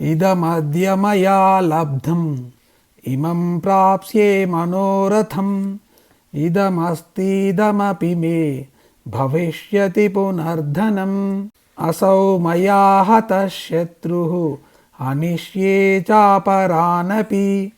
इदमद्यमया लब्धम् इमं प्राप्स्ये मनोरथम्। इदमस्तीदमपि मे भविष्यति पुनर्धनम्। असौ मया हतः शत्रुः अनिष्ये चापरानपि।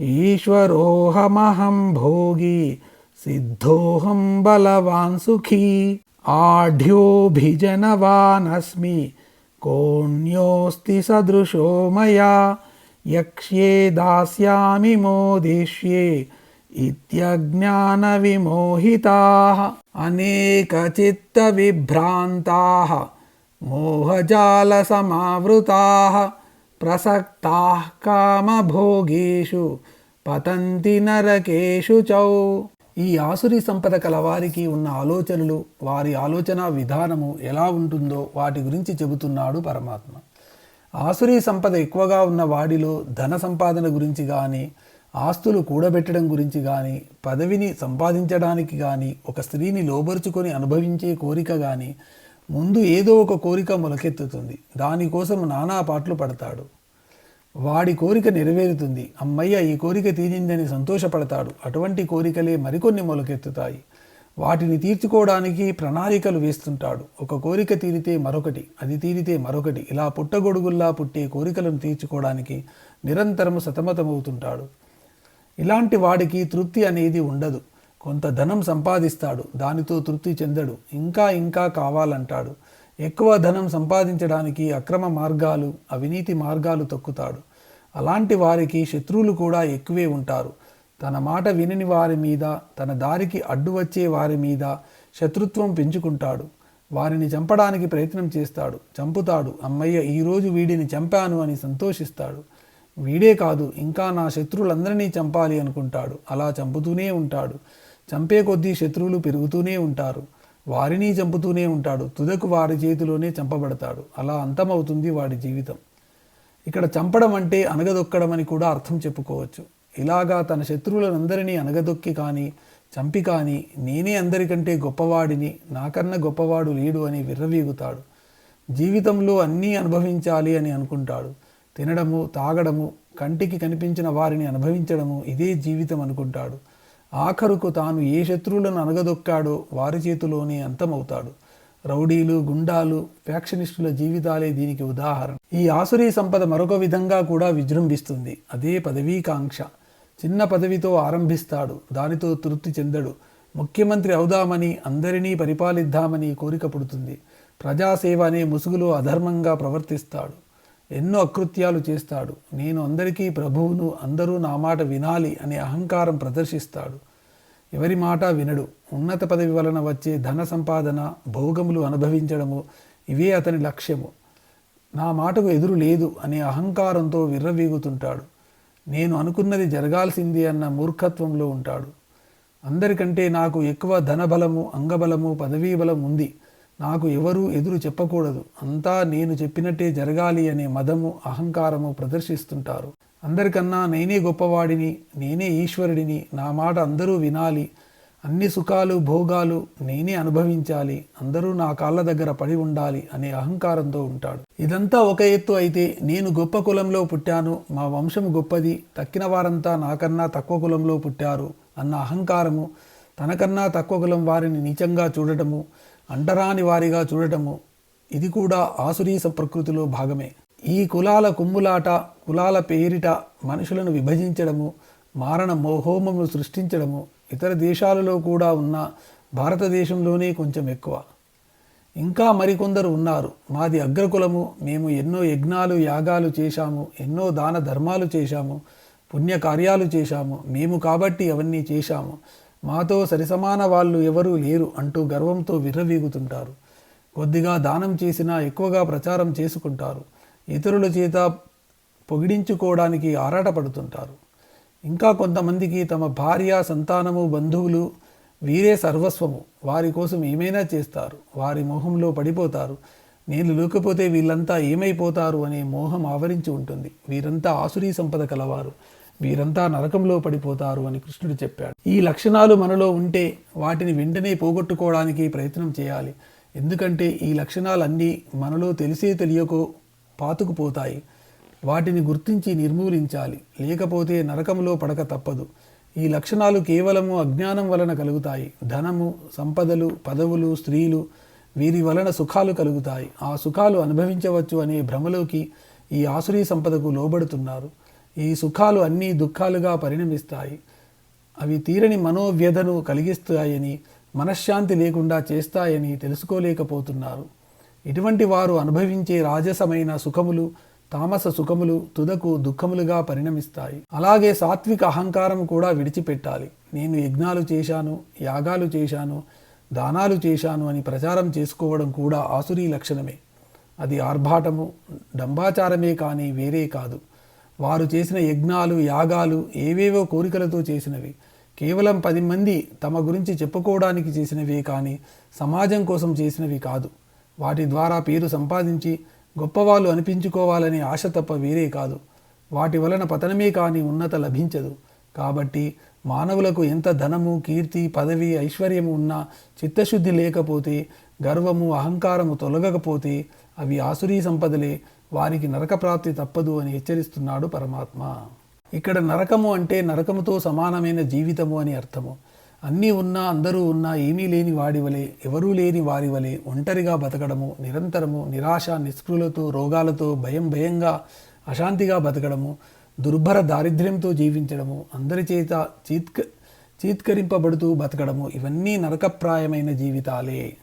ईश्वरोऽहमहं भोगी, सिद्धोऽहं बलवान् सुखी। आढ्योऽभिजनवानस्मि। ఆఢ్యోభిజనవానస్మి కోణ్యోస్తి సదృశో మయా యక్ష్యే దాస్యామి మోదిష్యే ఇత్యజ్ఞానవిమోహితాः అనేకచిత్తవిభ్రాంతాः మోహజాలసమావృతాः ప్రసక్తాः కామభోగేషు పతంతి నరకేషు చౌ ఈ ఆసురి సంపద కలవారికి ఉన్న ఆలోచనలు వారి ఆలోచన విధానము ఎలా ఉంటుందో వాటి గురించి చెబుతున్నాడు పరమాత్మ. ఆసురి సంపద ఎక్కువగా ఉన్న వాడిలో ధన సంపాదన గురించి కానీ ఆస్తులు కూడబెట్టడం గురించి కానీ పదవిని సంపాదించడానికి కానీ ఒక స్త్రీని లోబరుచుకొని అనుభవించే కోరిక కానీ ముందు ఏదో ఒక కోరిక మొలకెత్తుతుంది. దానికోసం నానా పాటలు పడతాడు. వాడి కోరిక నెరవేరుతుంది. అమ్మయ్య ఈ కోరిక తీరిందని సంతోషపడతాడు. అటువంటి కోరికలే మరికొన్ని మొలకెత్తుతాయి. వాటిని తీర్చుకోవడానికి ప్రణాళికలు వేస్తుంటాడు. ఒక కోరిక తీరితే మరొకటి అది తీరితే మరొకటి. ఇలా పుట్టగొడుగుల్లా పుట్టే కోరికలను తీర్చుకోవడానికి నిరంతరము సతమతమవుతుంటాడు. ఇలాంటి వాడికి తృప్తి అనేది ఉండదు. కొంత ధనం సంపాదిస్తాడు. దానితో తృప్తి చెందడు. ఇంకా ఇంకా కావాలంటాడు. ఎక్కువ ధనం సంపాదించడానికి అక్రమ మార్గాలు అవినీతి మార్గాలు తొక్కుతాడు. అలాంటి వారికి శత్రువులు కూడా ఎక్కువే ఉంటారు. తన మాట వినని వారి మీద తన దారికి అడ్డు వచ్చే వారి మీద శత్రుత్వం పెంచుకుంటాడు. వారిని చంపడానికి ప్రయత్నం చేస్తాడు. చంపుతాడు. అమ్మయ్య ఈరోజు వీడిని చంపాను అని సంతోషిస్తాడు. వీడే కాదు ఇంకా నా శత్రువులందరినీ చంపాలి అనుకుంటాడు. అలా చంపుతూనే ఉంటాడు. చంపే కొద్దీ శత్రువులు పెరుగుతూనే ఉంటారు. వారిని చంపుతూనే ఉంటాడు. తుదకు వారి చేతిలోనే చంపబడతాడు. అలా అంతమవుతుంది వాడి జీవితం. ఇక్కడ చంపడం అంటే అనగదొక్కడం అని కూడా అర్థం చెప్పుకోవచ్చు. ఇలాగా తన శత్రువులనందరినీ అనగదొక్కి కానీ చంపి కానీ నేనే అందరికంటే గొప్పవాడిని నాకన్నా గొప్పవాడు లేడు అని విర్రవీగుతాడు. జీవితంలో అన్నీ అనుభవించాలి అని అనుకుంటాడు. తినడము తాగడము కంటికి కనిపించిన వారిని అనుభవించడము ఇదే జీవితం అనుకుంటాడు. ఆఖరుకు తాను ఏ శత్రువులను అనగదొక్కాడో వారి చేతిలోనే అంతమవుతాడు. రౌడీలు గుండాలు ఫ్యాక్షనిస్టుల జీవితాలే దీనికి ఉదాహరణ. ఈ ఆసురీ సంపద మరొక విధంగా కూడా విజృంభిస్తుంది. అదే పదవీకాంక్ష. చిన్న పదవితో ఆరంభిస్తాడు. దానితో తృప్తి చెందడు. ముఖ్యమంత్రి అవుదామని అందరినీ పరిపాలిద్దామని కోరిక పుడుతుంది. ప్రజాసేవ అనే ముసుగులో అధర్మంగా ప్రవర్తిస్తాడు. ఎన్నో అకృత్యాలు చేస్తాడు. నేను అందరికీ ప్రభువును అందరూ నా మాట వినాలి అనే అహంకారం ప్రదర్శిస్తాడు. ఎవరి మాట వినడు. ఉన్నత పదవి వలన వచ్చే ధన సంపాదన భోగములు అనుభవించడము ఇవే అతని లక్ష్యము. నా మాటకు ఎదురు లేదు అనే అహంకారంతో విర్రవీగుతుంటాడు. నేను అనుకున్నది జరగాల్సింది అన్న మూర్ఖత్వంలో ఉంటాడు. అందరికంటే నాకు ఎక్కువ ధనబలము అంగబలము పదవీ బలం ఉంది. నాకు ఎవరూ ఎదురు చెప్పకూడదు. అంతా నేను చెప్పినట్టే జరగాలి అనే మదము అహంకారము ప్రదర్శిస్తుంటారు. అందరికన్నా నేనే గొప్పవాడిని నేనే ఈశ్వరుడిని నా మాట అందరూ వినాలి అన్ని సుఖాలు భోగాలు నేనే అనుభవించాలి అందరూ నా కాళ్ళ దగ్గర పడి ఉండాలి అనే అహంకారంతో ఉంటాడు. ఇదంతా ఒక ఎత్తు అయితే నేను గొప్ప కులంలో పుట్టాను మా వంశం గొప్పది తక్కిన వారంతా నాకన్నా తక్కువ కులంలో పుట్టారు అన్న అహంకారము తనకన్నా తక్కువ కులం వారిని నీచంగా చూడటము అంటరాని వారిగా చూడటము ఇది కూడా ఆసురీస ప్రకృతిలో భాగమే. ఈ కులాల కుమ్ములాట కులాల పేరిట మనుషులను విభజించడము మారణ మోహోమము సృష్టించడము ఇతర దేశాలలో కూడా ఉన్న భారతదేశంలోనే కొంచెం ఎక్కువ. ఇంకా మరికొందరు ఉన్నారు. మాది అగ్రకులము మేము ఎన్నో యజ్ఞాలు యాగాలు చేశాము ఎన్నో దాన ధర్మాలు చేశాము పుణ్యకార్యాలు చేశాము మేము కాబట్టి అవన్నీ చేశాము. మాతో సరిసమాన వాళ్ళు ఎవరూ లేరు అంటూ గర్వంతో విర్రవీగుతుంటారు. కొద్దిగా దానం చేసినా ఎక్కువగా ప్రచారం చేసుకుంటారు. ఇతరుల చేత పొగిడించుకోవడానికి ఆరాటపడుతుంటారు. ఇంకా కొంతమందికి తమ భార్య సంతానము బంధువులు వీరే సర్వస్వము. వారి కోసం ఏమైనా చేస్తారు. వారి మోహంలో పడిపోతారు. నేను లేకపోతే వీళ్ళంతా ఏమైపోతారు అనే మోహం ఆవరించి ఉంటుంది. వీరంతా ఆసురీ సంపద కలవారు. వీరంతా నరకంలో పడిపోతారు అని కృష్ణుడు చెప్పాడు. ఈ లక్షణాలు మనలో ఉంటే వాటిని వెంటనే పోగొట్టుకోవడానికి ప్రయత్నం చేయాలి. ఎందుకంటే ఈ లక్షణాలన్నీ మనలో తెలిసే తెలియకో పాతుకుపోతాయి. వాటిని గుర్తించి నిర్మూలించాలి. లేకపోతే నరకంలో పడక తప్పదు. ఈ లక్షణాలు కేవలము అజ్ఞానం వలన కలుగుతాయి. ధనము సంపదలు పదవులు స్త్రీలు వీరి వలన సుఖాలు కలుగుతాయి. ఆ సుఖాలు అనుభవించవచ్చు అనే భ్రమలోకి ఈ ఆసురీ సంపదకు లోబడుతున్నారు. ఈ సుఖాలు అన్నీ దుఃఖాలుగా పరిణమిస్తాయి. అవి తీరని మనోవ్యధను కలిగిస్తాయని మనశ్శాంతి లేకుండా చేస్తాయని తెలుసుకోలేకపోతున్నారు. ఇటువంటి వారు అనుభవించే రాజసమైన సుఖములు తామస సుఖములు తుదకు దుఃఖములుగా పరిణమిస్తాయి. అలాగే సాత్విక అహంకారం కూడా విడిచిపెట్టాలి. నేను యజ్ఞాలు చేశాను యాగాలు చేశాను దానాలు చేశాను అని ప్రచారం చేసుకోవడం కూడా ఆసురీ లక్షణమే. అది ఆర్భాటము డంబాచారమే కానీ వేరే కాదు. వారు చేసిన యజ్ఞాలు యాగాలు ఏవేవో కోరికలతో చేసినవి. కేవలం పది మంది తమ గురించి చెప్పుకోవడానికి చేసినవే కానీ సమాజం కోసం చేసినవి కాదు. వాటి ద్వారా పేరు సంపాదించి గొప్పవాళ్ళు అనిపించుకోవాలనే ఆశ తప్ప వేరే కాదు. వాటి వలన పతనమే కానీ ఉన్నత లభించదు. కాబట్టి మానవులకు ఎంత ధనము కీర్తి పదవి ఐశ్వర్యము ఉన్నా చిత్తశుద్ధి లేకపోతే గర్వము అహంకారము తొలగకపోతే అవి ఆసురీ సంపదలే. వారికి నరకప్రాప్తి తప్పదు అని హెచ్చరిస్తున్నాడు పరమాత్మ. ఇక్కడ నరకము అంటే నరకముతో సమానమైన జీవితము అని అర్థము. అన్నీ ఉన్నా అందరూ ఉన్నా ఏమీ లేని వాడి వలె ఎవరూ లేని వారి వలె ఒంటరిగా బతకడము నిరంతరము నిరాశ నిస్పృహలతో రోగాలతో భయం భయంగా అశాంతిగా బతకడము దుర్భర దారిద్ర్యంతో జీవించడము అందరి చేత చీత్క చీత్కరింపబడుతూ బతకడము ఇవన్నీ నరకప్రాయమైన జీవితాలే.